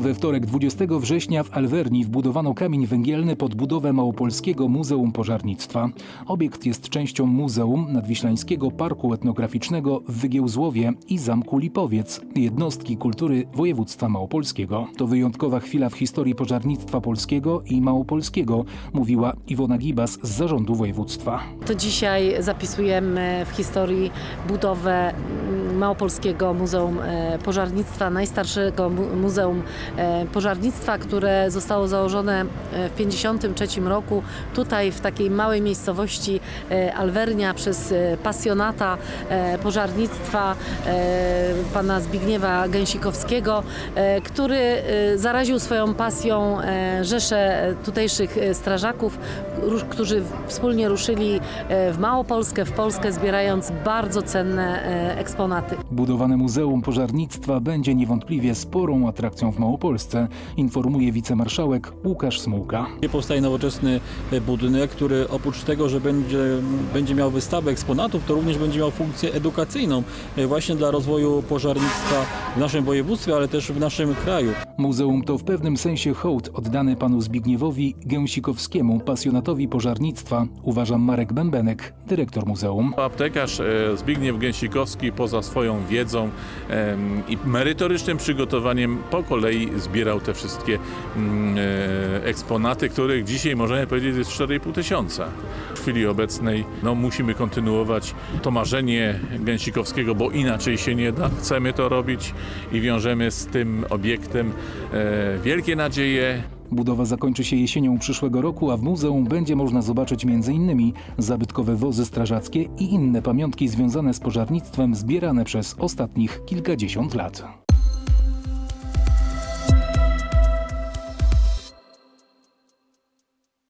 We wtorek 20 września w Alwerni wbudowano kamień węgielny pod budowę Małopolskiego Muzeum Pożarnictwa. Obiekt jest częścią Muzeum Nadwiślańskiego Parku Etnograficznego w Wygiełzłowie i Zamku Lipowiec, jednostki kultury województwa małopolskiego. To wyjątkowa chwila w historii pożarnictwa polskiego i małopolskiego, mówiła Iwona Gibas z zarządu województwa. To dzisiaj zapisujemy w historii budowę Małopolskiego Muzeum e, Pożarnictwa, najstarszego mu- muzeum e, pożarnictwa, które zostało założone e, w 1953 roku tutaj w takiej małej miejscowości Alwernia przez pasjonata pożarnictwa pana Zbigniewa Gęsikowskiego, który zaraził swoją pasją rzeszę tutejszych strażaków, którzy wspólnie ruszyli w Małopolskę, w Polskę, zbierając bardzo cenne e, Budowane Muzeum Pożarnictwa będzie niewątpliwie sporą atrakcją w Małopolsce, informuje wicemarszałek Łukasz Smułka. Nie powstaje nowoczesny e, budynek, który oprócz tego, że będzie, będzie miał wystawę eksponatów, to również będzie miał funkcję edukacyjną e, właśnie dla rozwoju pożarnictwa w naszym województwie, ale też w naszym kraju. Muzeum to w pewnym sensie hołd oddany panu Zbigniewowi Gęsikowskiemu, pasjonatowi pożarnictwa, uważa Marek Bębenek, dyrektor muzeum. Aptekarz e, Zbigniew Gęsikowski poza swoją wiedzą i merytorycznym przygotowaniem po kolei zbierał te wszystkie mm, e, eksponaty, których dzisiaj możemy powiedzieć jest 4,5 tysiąca. W chwili obecnej no, musimy kontynuować to marzenie Gęsikowskiego, bo inaczej się nie da. Chcemy to robić i wiążemy z tym obiektem e, wielkie nadzieje, Budowa zakończy się jesienią przyszłego roku, a w muzeum będzie można zobaczyć m.in. zabytkowe wozy strażackie i inne pamiątki związane z pożarnictwem zbierane przez ostatnich kilkadziesiąt lat.